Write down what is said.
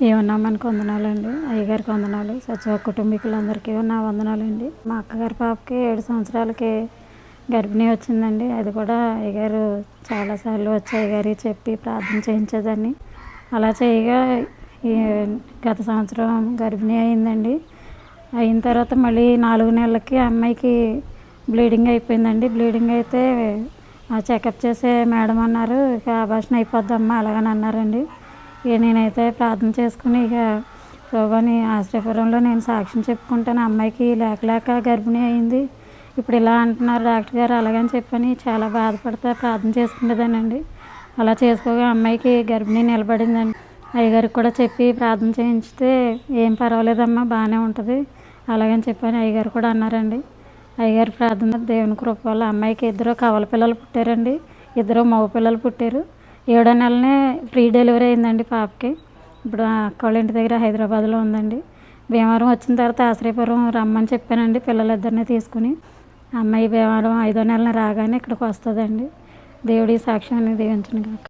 దేవునామానికి వందనాలండి అయ్యగారికి వందనాలు సచివ కుటుంబీకులందరికీ నా వందనాలండి మా అక్కగారి పాపకి ఏడు సంవత్సరాలకి గర్భిణీ వచ్చిందండి. అది కూడా అయ్యగారు చాలాసార్లు వచ్చి అయ్యగారికి చెప్పి ప్రార్థన చేయించేదాన్ని. అలా చేయగా ఈ గత సంవత్సరం గర్భిణీ అయిందండి. అయిన తర్వాత మళ్ళీ నాలుగు నెలలకి అమ్మాయికి బ్లీడింగ్ అయిపోయిందండి. బ్లీడింగ్ అయితే ఆ చెకప్ చేసే మేడం అన్నారు ఇక అబార్షన్ అయిపోద్దమ్మా అలాగని అన్నారండి. ఇక నేనైతే ప్రార్థన చేసుకుని ఇక శోభని ఆశ్రయపురంలో నేను సాక్ష్యం చెప్పుకుంటాను. అమ్మాయికి లేక లేక గర్భిణీ అయింది. ఇప్పుడు ఇలా అంటున్నారు డాక్టర్ గారు. అలాగని చెప్పని చాలా బాధపడతా ప్రార్థన చేసుకునేదానండి అలా చేసుకోగా అమ్మాయికి గర్భిణీ నిలబడిందండి. అయ్యగారికి కూడా చెప్పి ప్రార్థన చేయించితే ఏం పర్వాలేదమ్మా బాగానే ఉంటుంది. అలాగని చెప్పని అయ్యగారు కూడా అన్నారండి. అయ్యగారి ప్రార్థన దేవుని కృప వల్ల అమ్మాయికి ఇద్దరు కవల పిల్లలు పుట్టారండి. ఇద్దరు మగ పిల్లలు పుట్టారు. ఏడో నెలనే ఫ్రీ డెలివరీ అయిందండి పాపకి. ఇప్పుడు అక్క వాళ్ళ ఇంటి దగ్గర హైదరాబాద్లో ఉందండి. భీమవరం వచ్చిన తర్వాత ఆశ్రయపురం రమ్మని చెప్పానండి పిల్లలిద్దరిని తీసుకుని. అమ్మాయి భీమవరం ఐదో నెలన రాగానే ఇక్కడికి వస్తుందండి. దేవుడి సాక్ష్యాన్ని దీవించను కాక